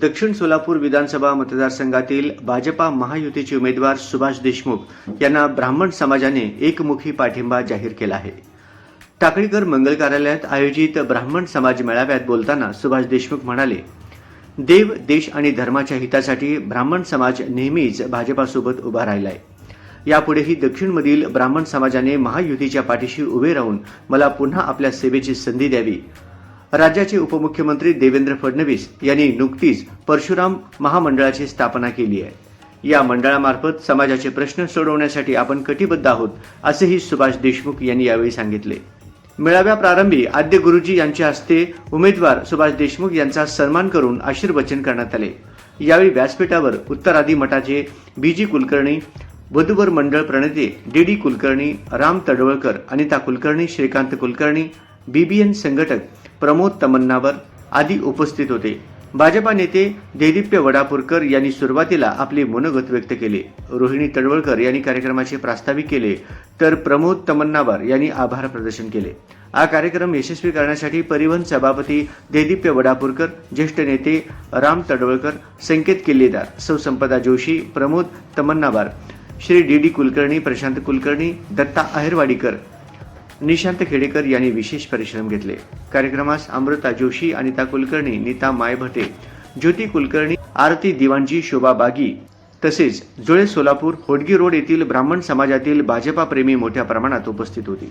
दक्षिण सोलापूर विधानसभा मतदारसंघातील भाजपा महायुतीचे उमेदवार सुभाष देशमुख यांना ब्राह्मण समाजाने एकमुखी पाठिंबा जाहीर केला आहे. टाकळीकर मंगल कार्यालयात आयोजित ब्राह्मण समाज मेळाव्यात बोलताना सुभाष देशमुख म्हणाले देव देश आणि धर्माच्या हितासाठी ब्राह्मण समाज नेहमीच भाजपासोबत उभा राहिलाय. यापुढेही दक्षिणमधील ब्राह्मण समाजाने महायुतीच्या पाठीशी उभे राहून मला पुन्हा आपल्या सेवेची संधी द्यावी. राज्याचे उपमुख्यमंत्री देवेंद्र फडणवीस यांनी नुकतीच परशुराम महामंडळाची स्थापना केली आहे. या मंडळामार्फत समाजाचे प्रश्न सोडवण्यासाठी आपण कटिबद्ध आहोत असेही सुभाष देशमुख यांनी यावेळी सांगितले. मेळाव्या प्रारंभी आद्य गुरुजी यांच्या हस्ते उमेदवार सुभाष देशमुख यांचा सन्मान करून आशीर्वचन करण्यात आले. यावेळी व्यासपीठावर उत्तरादी मठाचे बीजी कुलकर्णी वधूवर मंडळ प्रणेते D D Kulkarni Ram Tadwalkar Anita Kulkarni Shrikant Kulkarni BBN संघटक प्रमोद तमन्नावर आदी उपस्थित होते. भाजपा नेते देदिप्य वडापूरकर यांनी सुरुवातीला आपले मनोगत व्यक्त केले. रोहिणी तडवळकर यांनी कार्यक्रमाचे प्रास्ताविक केले तर प्रमोद तमन्नावर यांनी आभार प्रदर्शन केले. हा कार्यक्रम यशस्वी करण्यासाठी परिवहन सभापती देदिप्य वडापूरकर ज्येष्ठ नेते राम तडवळकर संकेत किल्लेदार सौ संपदा जोशी प्रमोद तमन्नावार श्री डी डी कुलकर्णी प्रशांत कुलकर्णी दत्ता अहिरवाडीकर निशांत खेडेकर यांनी विशेष परिश्रम घेतले. कार्यक्रमास अमृता जोशी अनिता कुलकर्णी नीता मायभटे ज्योती कुलकर्णी आरती दिवाणजी शोभा बागी तसेच जुळे सोलापूर होडगी रोड येथील ब्राह्मण समाजातील भाजपा प्रेमी मोठ्या प्रमाणात उपस्थित होती.